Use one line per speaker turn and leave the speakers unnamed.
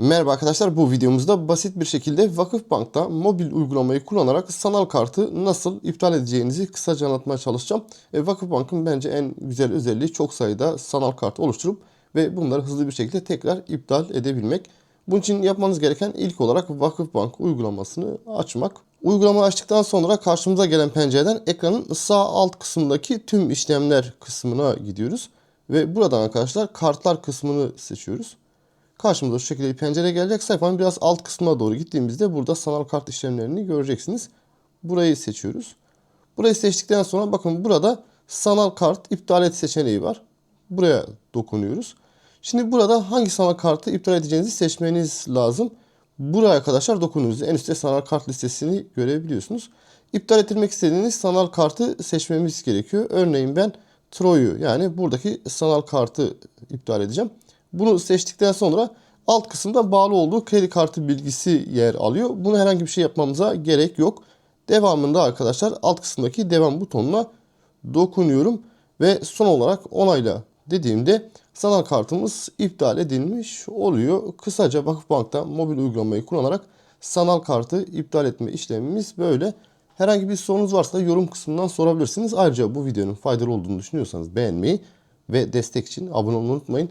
Merhaba arkadaşlar bu videomuzda basit bir şekilde Vakıfbank'ta mobil uygulamayı kullanarak sanal kartı nasıl iptal edeceğinizi kısaca anlatmaya çalışacağım. E, Vakıfbank'ın bence en güzel özelliği çok sayıda sanal kart oluşturup ve bunları hızlı bir şekilde tekrar iptal edebilmek. Bunun için yapmanız gereken ilk olarak Vakıfbank uygulamasını açmak. Uygulamayı açtıktan sonra karşımıza gelen pencereden ekranın sağ alt kısmındaki tüm işlemler kısmına gidiyoruz. Ve buradan arkadaşlar kartlar kısmını seçiyoruz. Karşımıza şu şekilde bir pencere gelecek. Sayfanın biraz alt kısmına doğru gittiğimizde burada sanal kart işlemlerini göreceksiniz. Burayı seçiyoruz. Burayı seçtikten sonra bakın burada sanal kart iptal et seçeneği var. Buraya dokunuyoruz. Şimdi burada hangi sanal kartı iptal edeceğinizi seçmeniz lazım. Buraya arkadaşlar dokunuyoruz. En üstte sanal kart listesini görebiliyorsunuz. İptal ettirmek istediğiniz sanal kartı seçmemiz gerekiyor. Örneğin ben Troy'u yani buradaki sanal kartı iptal edeceğim. Bunu seçtikten sonra alt kısımda bağlı olduğu kredi kartı bilgisi yer alıyor. Bunu herhangi bir şey yapmamıza gerek yok. Devamında arkadaşlar alt kısımdaki devam butonuna dokunuyorum ve son olarak onayla dediğimde sanal kartımız iptal edilmiş oluyor. Kısaca Vakıfbank'ta mobil uygulamayı kullanarak sanal kartı iptal etme işlemimiz böyle. Herhangi bir sorunuz varsa yorum kısmından sorabilirsiniz. Ayrıca bu videonun faydalı olduğunu düşünüyorsanız beğenmeyi ve destek için abone olmayı unutmayın.